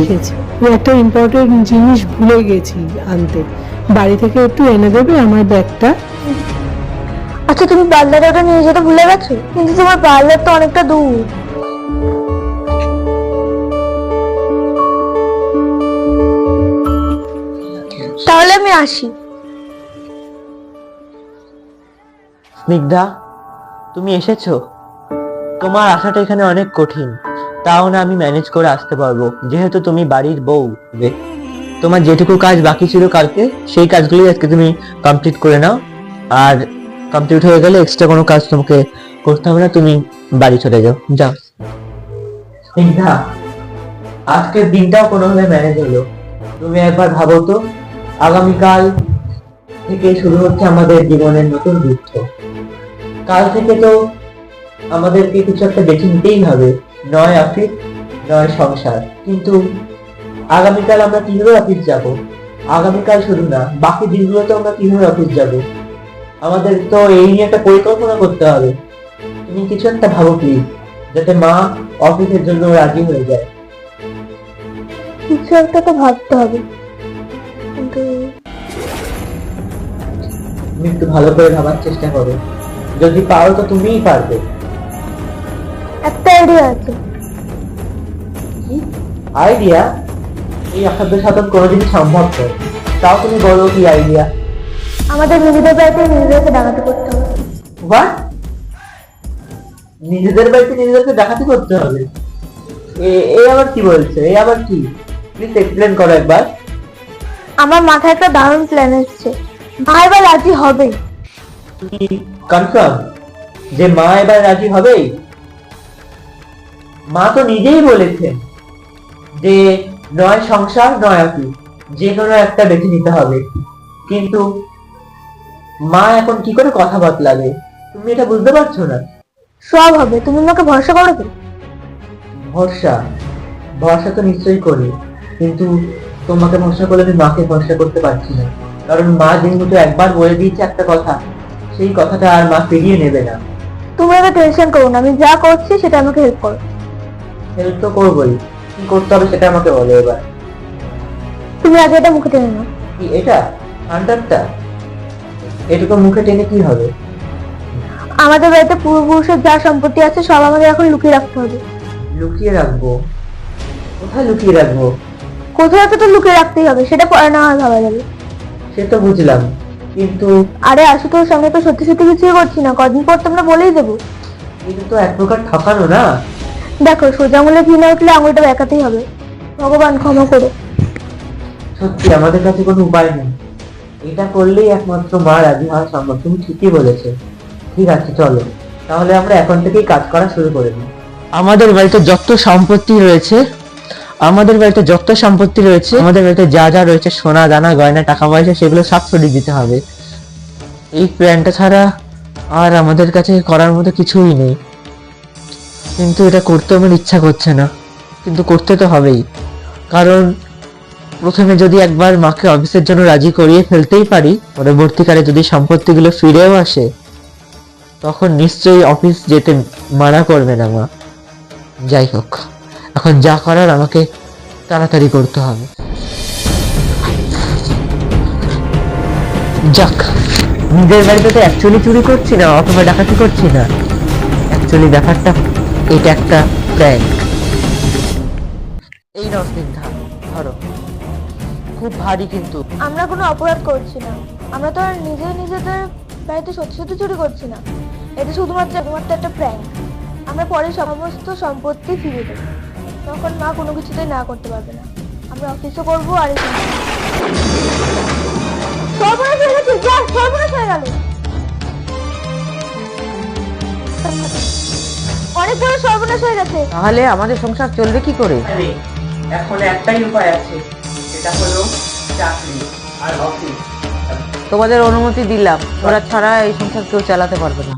এসেছি। একটা ইম্পর্টেন্ট জিনিস ভুলে গেছি আনতে। বাড়ি থেকে একটু এনে দেবে আমার ব্যাগটা। আচ্ছা তুমি পার্লারে ওটা নিয়ে যেতে ভুলে গেছো? কিন্তু তোমার পার্লার তো অনেকটা দূর। তাহলে আমি আসি। স্নিগ্ধা, তুমি এসেছ? তোমার আসাটা এখানে অনেক কঠিন। তাও না আমি ম্যানেজ করে আসতে পারব। যেহেতু তুমি বাড়ির বউ তোমার যেটুকু কাজ বাকি ছিল কালকে, সেই কাজগুলি আজকে তুমি কমপ্লিট করে নাও। আর কমপ্লিট হয়ে গেলে এক্সট্রা কোনো কাজ তোমাকে করতে হবে না, তুমি বাড়ি চলে যাও। যাও। স্নিগ্ধা, আজকের দিনটাও কোনোভাবে ম্যানেজ হলো। তুমি একবার ভাবো তো, আগামীকাল থেকে শুরু হচ্ছে আমাদের জীবনের নতুন যুদ্ধ। কাল থেকে তো আমাদেরকে কিছু একটা বেছে নিতেই হবে। নয় অফিস নয় সংসার। কিন্তু আগামীকাল আমরা কীভাবে অফিস যাব? আগামীকাল শুধু না বাকি দিনগুলোতে আমরা কীভাবে অফিস যাব? আমাদের তো এই নিয়ে একটা পরিকল্পনা করতে হবে। তুমি কিছু একটা ভাবো প্লিজ যাতে মা অফিসের জন্য রাজি হয়ে যায়। কিছু একটা তো ভাবতে হবে। কিন্তু তুমি একটু ভালো করে ভাবার চেষ্টা করো। যদি পারো তো তুমিই পারবে। একটা আইডিয়া আছে। আইডিয়া এই অসাধ্য সাধন কোনোদিনই সম্ভব নয়। তাও তুমি বলো কি আইডিয়া আমাদের নিজেদের বাড়িতে নিজেদেরকে ডাকাতি করতে হবে। হোয়াট নিজেদের বাড়িতে নিজেদেরকে ডাকাতি করতে হবে? এ- এ আবার কি বলছে? এ আবার কি? প্লিজ এক্সপ্লেন করো একবার। আমার মাথায় একটা দারুণ প্ল্যান এসছে। ভাই বা রাজি হবে তুমি কনফার্ম যে মা এবার রাজি হবেই? মা তো নিজেই বলেছেন যে নয় সংসার নয় অফিস যে কোনো একটা বেছে নিতে হবে। কিন্তু মা এখন কি করে কথা বদলাবে? তুমি এটা বুঝতে পারছ না? সব হবে তুমি আমাকে ভরসা করো তো। ভরসা? ভরসা তো নিশ্চয়ই করি কিন্তু তোমাকে ভরসা করলে আমি মাকে ভরসা করতে পারছি না। কারণ মা যেহেতু একবার বলে দিয়েছে একটা কথা সেই কথাটা আর মা ফিরিয়ে নেবে না। তুমি এত টেনশন করো না আমি যা করছি সেটা আমাকে হেল্প করো। হেল্প তো করবোই কি করতে হবে সেটা আমাকে বলো এবার। তুমি আগে এটা মুখে টেনে নাও। কি এটা? আন্ডারটা? এটুকু মুখে টেনে কি হবে? আমাদের বাড়িতে পূর্বপুরুষের যা সম্পত্তি আছে সব আমাদের এখন লুকিয়ে রাখতে হবে। লুকিয়ে রাখব? কোথায় লুকিয়ে রাখব? কোথাও একটা তো লুকিয়ে রাখতেই হবে সেটা পরে না হয় ভাবা যাবে। সে তো বুঝলাম। কিন্তু আরে আসু তোর সঙ্গে তো সত্যি সত্যি কিছুই করছি না। কদিন পর তোমরা বলেই দেবো। এটা তো এক প্রকার ঠকানো না। দেখো সোজা আঙুলে ঘি না উঠলে আঙুলটা দেখাতেই হবে। ভগবান ক্ষমা করো। সত্যি আমাদের কাছে কোনো উপায় নেই। এটা করলেই একমাত্র মা রাজি হওয়া সম্ভব। তুমি ঠিকই বলেছ। ঠিক আছে চলো। তাহলে আমরা এখন থেকেই কাজ করা শুরু করে দিই। আমাদের বাড়িতে যত সম্পত্তি রয়েছে আমাদের বাড়িতে যত সম্পত্তি রয়েছে, আমাদের বাড়িতে যা যা রয়েছে, সোনা, দানা, গয়না, টাকা পয়সা, সেগুলো সব সরিয়ে দিতে হবে। এই প্ল্যানটা ছাড়া আর আমাদের কাছে করার মতো কিছুই নেই। কিন্তু এটা করতে আমার ইচ্ছা করছে না। কিন্তু করতে তো হবেই। কারণ প্রথমে যদি একবার মাকে অফিসের জন্য রাজি করিয়ে ফেলতেই পারি, পরবর্তীকালে যদি সম্পত্তিগুলো ফিরেও আসে, তখন নিশ্চয়ই অফিস যেতে মানা করবে না মা। যাই হোক। এখন যা করার আমাকে তাড়াতাড়ি করতে হবে। যাক, নিজের বাড়িতে তো অ্যাকচুয়ালি চুরি করছি না, অথবা ডাকাতি করছি না। অ্যাকচুয়ালি ব্যাপারটা, এটা একটা প্র্যাঙ্ক এই নাও স্নিগ্ধা ধরো। খুব ভারী কিন্তু। আমরা কোনো অপরাধ করছি না। আমরা তো আর নিজে নিজেদের বাড়িতে সত্যি সত্যি চুরি করছি না। এটা শুধুমাত্র একমাত্র একটা প্র্যাঙ্ক আমরা পরে সমস্ত সম্পত্তি ফিরে দেবো। তখন মা কোনো কিছুতেই না করতে পারবে না। আমরা অফিসও করব আর সর্বনাশ হয়ে গেছে যা সর্বনাশ হয়ে গেল। অনেক বড় সর্বনাশ হয়ে গেছে। তাহলে আমাদের সংসার চলবে কি করে? এখন একটাই উপায় আছে সেটা হলো চাকরি আর অফিস। তোমাদের অনুমতি দিলাম। ওরা ছাড়া এই সংসার কেউ চালাতে পারবে না।